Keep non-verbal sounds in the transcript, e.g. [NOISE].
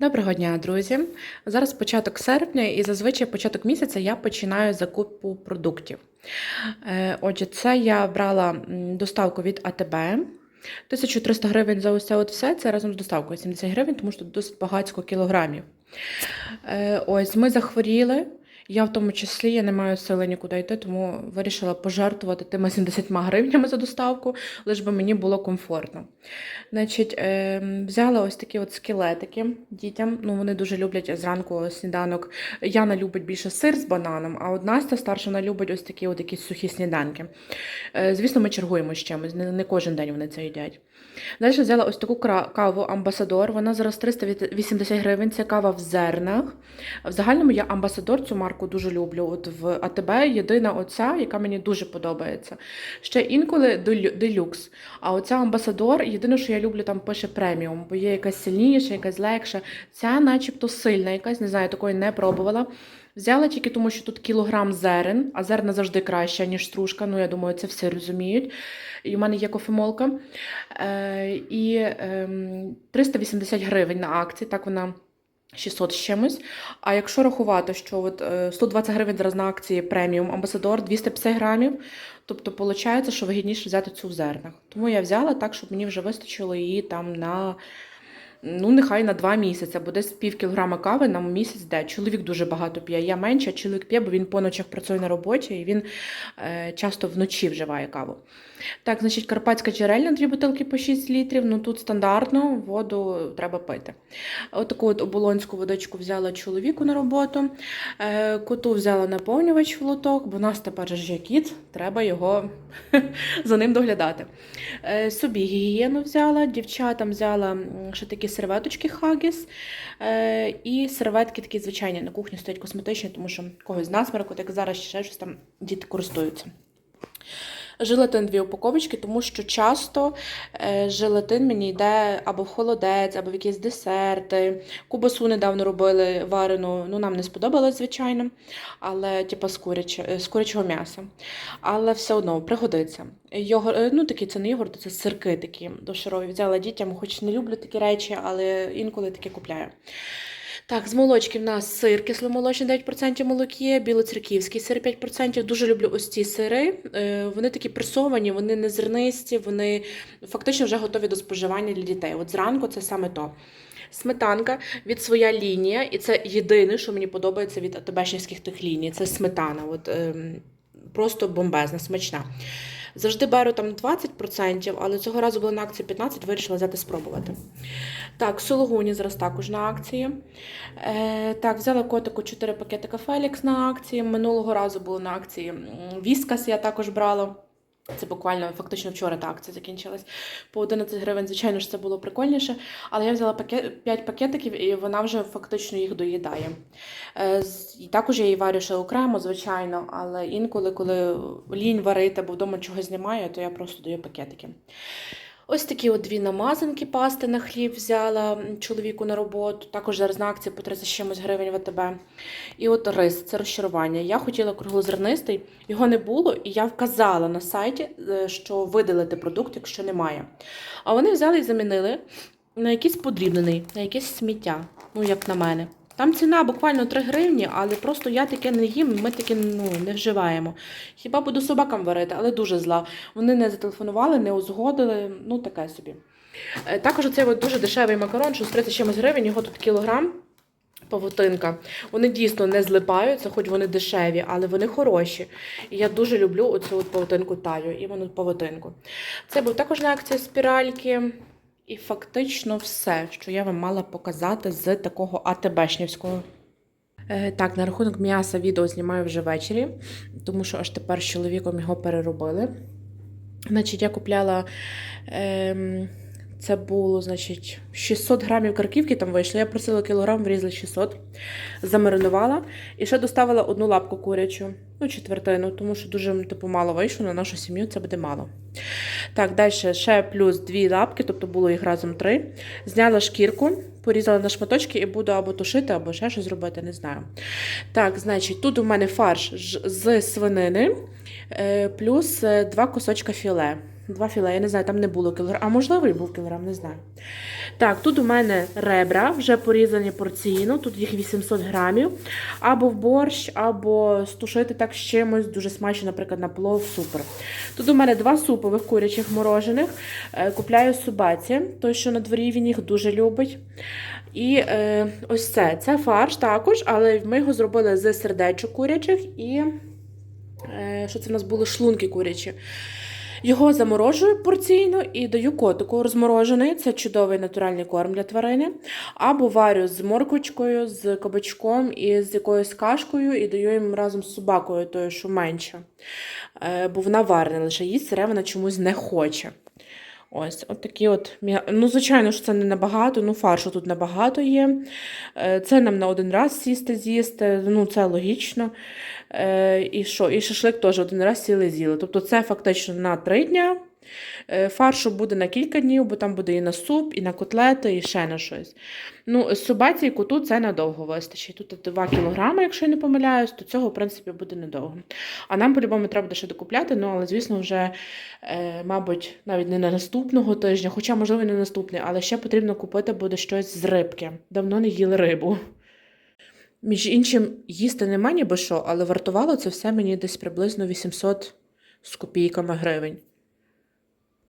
Доброго дня, друзі! Зараз початок серпня, і зазвичай початок місяця я починаю закупу продуктів. Е, Отже, це я брала доставку від АТБ. 1300 гривень за це от все. Це разом з доставкою 70 гривень, тому що досить багатько кілограмів. Е, Ось ми захворіли. Я в тому числі я не маю сили нікуди йти, тому вирішила пожертвувати тими 70 гривнями за доставку, лиш би мені було комфортно. Значить, е, взяла ось такі от скелетики дітям. Ну, вони дуже люблять зранку сніданок. Яна любить більше сир з бананом, а от Настя старша вона любить ось такі от якісь сухі сніданки. Е, звісно, ми чергуємо з чимось, не кожен день вони це їдять. Далі взяла ось таку каву Амбасадор. Вона зараз 380 гривень. Це кава в зернах. В загальному я Амбасадор цю марку дуже люблю. От в АТБ єдина оця, яка мені дуже подобається. Ще інколи делюкс. А оця Амбасадор, єдине, що я люблю, там пише преміум, бо є якась сильніша, якась легша. Ця, начебто, сильна, якась, не знаю, такої не пробувала. Взяла тільки тому, що тут кілограм зерен, а зерна завжди краще, ніж стружка. Ну, я думаю, це всі розуміють. І в мене є кофемолка. Е, і ем, 380 гривень на акції, так вона 600 з чимось. А якщо рахувати, що от, е, 120 гривень зараз на акції преміум Амбасадор 250 грамів, тобто виходить, що вигідніше взяти цю в зернах. Тому я взяла так, щоб мені вже вистачило її там на. Ну, нехай на два місяці, бо десь пів кілограма кави на місяць де. Чоловік дуже багато п'є. Я менше, чоловік п'є, бо він по ночах працює на роботі і він е, часто вночі вживає каву. Так, значить, карпатська джерельна, дві бутилки по 6 літрів. Ну тут стандартно, воду треба пити. Отаку от оболонську водичку взяла чоловіку на роботу. Е, коту взяла наповнювач в лоток, бо у нас тепер ж є кіт, треба його [LAUGHS] за ним доглядати. Е, собі гігієну взяла, дівчатам взяла ще такі серветочки Хагіс. Е, і серветки такі звичайні на кухні стоять косметичні, тому що когось з насмерку, так зараз ще щось там діти користуються. Желатин дві упаковочки, тому що часто е, желатин мені йде або в холодець, або в якісь десерти. Кубасу недавно робили варену, ну нам не сподобалось, звичайно, але типу з, куряче, е, з курячого м'яса. Але все одно пригодиться. Йогур, е, ну такі це не йогурти, це сирки такі доширові. Взяла дітям, хоч не люблю такі речі, але інколи такі купляю. Так, з молочки в нас сир кисломолочний 9% молокі, білоцерківський сир 5%. Дуже люблю ось ці сири. Е, Вони такі пресовані, вони не зернисті, вони фактично вже готові до споживання для дітей. От зранку це саме то. Сметанка від своя лінія, і це єдине, що мені подобається від атбешнівських тих ліній. Це сметана. От, ем, просто бомбезна, смачна. Завжди беру там 20%, але цього разу була на акції 15%, вирішила взяти спробувати. Так, сологуні зараз також на акції. Е, так, взяла котику 4 пакетика Фелікс на акції. Минулого разу було на акції Віскас, я також брала. Це буквально фактично вчора та акція закінчилась. По 11 гривень, звичайно ж, це було прикольніше. Але я взяла пакет, 5 пакетиків і вона вже фактично їх доїдає. Е, і також я її варю ще окремо, звичайно, але інколи, коли лінь варити або вдома чогось немає, то я просто даю пакетики. Ось такі от дві намазанки пасти на хліб взяла чоловіку на роботу. Також зараз на акції по 30 чимось гривень в АТБ. І от рис, це розчарування. Я хотіла круглозернистий, його не було, і я вказала на сайті, е, що видалити продукт, якщо немає. А вони взяли і замінили на якийсь подрібнений, на якесь сміття, ну як на мене. Там ціна буквально 3 гривні, але просто я таке не їм, ми таке ну, не вживаємо. Хіба буду собакам варити, але дуже зла. Вони не зателефонували, не узгодили, ну таке собі. Е, Також оцей от дуже дешевий макарон, що з 30 чимось гривень, його тут кілограм. Павутинка. Вони дійсно не злипаються, хоч вони дешеві, але вони хороші. І я дуже люблю оцю от павутинку таю, і воно павутинку. Це був також на акції спіральки. І фактично все, що я вам мала показати з такого АТБшнівського. Е, Так, на рахунок м'яса відео знімаю вже ввечері, тому що аж тепер з чоловіком його переробили. Значить, я купляла. Ем, це було, значить, 600 грамів карківки там вийшло. Я просила кілограм, врізали 600, замаринувала. І ще доставила одну лапку курячу, ну, четвертину, тому що дуже типу, мало вийшло на нашу сім'ю, це буде мало. Так, далі ще плюс дві лапки, тобто було їх разом три. Зняла шкірку, порізала на шматочки і буду або тушити, або ще щось зробити, не знаю. Так, значить, тут у мене фарш з свинини, е, плюс е, два кусочка філе. Два філе, я не знаю, там не було кілограм. А можливо, і був кілограм, не знаю. Так, тут у мене ребра вже порізані порційно, тут їх 800 грамів. Або в борщ, або стушити так з чимось. Дуже смачно, наприклад, на плов, супер. Тут у мене два супових курячих морожених. Е, Купляю собаці, той, що на дворі він їх дуже любить. І е, ось це. Це фарш також, але ми його зробили з сердечок курячих і е, що це в нас були шлунки курячі. Його заморожую порційно і даю котику розморожений. Це чудовий натуральний корм для тварини. Або варю з морквочкою, з кабачком і з якоюсь кашкою, і даю їм разом з собакою, тою, що менше. Е, Бо вона варена, лише їсть сире вона чомусь не хоче. Ось, от такі от. Ну, звичайно що це не набагато, ну фаршу тут набагато є. Е, Це нам на один раз сісти з'їсти, ну це логічно. Е, І що? І шашлик теж один раз сіли з'їли. Тобто це фактично на три дня. Е, Фаршу буде на кілька днів, бо там буде і на суп, і на котлети, і ще на щось. Ну, собаці і коту це надовго вистачить. Тут 2 кілограми, якщо я не помиляюсь, то цього, в принципі, буде недовго. А нам, по-любому, треба буде ще докупляти, ну, але, звісно, вже, е, мабуть, навіть не на наступного тижня, хоча, можливо, і не наступний, але ще потрібно купити буде щось з рибки. Давно не їли рибу. Між іншим, їсти нема ніби що, але вартувало це все мені десь приблизно 800 з копійками гривень.